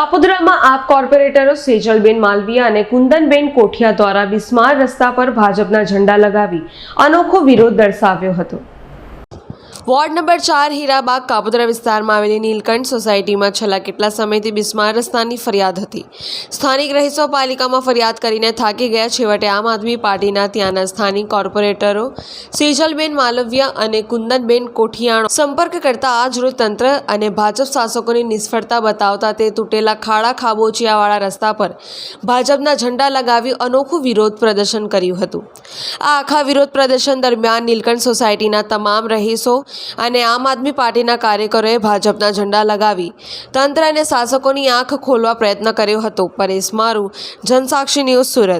જેમાં આપ કોર્પોરેટરો સેજલબેન માલવીયા અને કુંદનબેન કોઠિયા દ્વારા બિસ્માર રસ્તા પર ભાજપના ઝંડા લગાવી અનોખો વિરોધ દર્શાવ્યો હતો. વોર્ડ નંબર ચાર હીરાબાગ કાપોદરા વિસ્તારમાં આવેલી નીલકંઠ સોસાયટીમાં છેલ્લા કેટલા સમયથી બિસ્માર રસ્તાની ફરિયાદ હતી. સ્થાનિક રહીશો પાલિકામાં ફરિયાદ કરીને થાકી ગયા. છેવટે આમ આદમી પાર્ટીના ત્યાંના સ્થાનિક કોર્પોરેટરો સેજલબેન માલવ્ય અને કુંદનબેન કોઠિયાણો સંપર્ક કરતા આજરોજ તંત્ર અને ભાજપ શાસકોની નિષ્ફળતા બતાવતા તે તૂટેલા ખાડા ખાબોચિયાવાળા રસ્તા પર ભાજપના ઝંડા લગાવી અનોખું વિરોધ પ્રદર્શન કર્યું હતું. આ આખા વિરોધ પ્રદર્શન દરમિયાન નીલકંઠ સોસાયટીના તમામ રહીશો અને આમ આદમી પાર્ટીના કાર્યકરોએ ભાજપના ઝંડા લગાવી. તંત્ર અને શાસકોની આંખ ખોલવા પ્રયત્ન કર્યો હતો. પરેશ મારું, જનસાક્ષી ન્યૂઝ સુરત.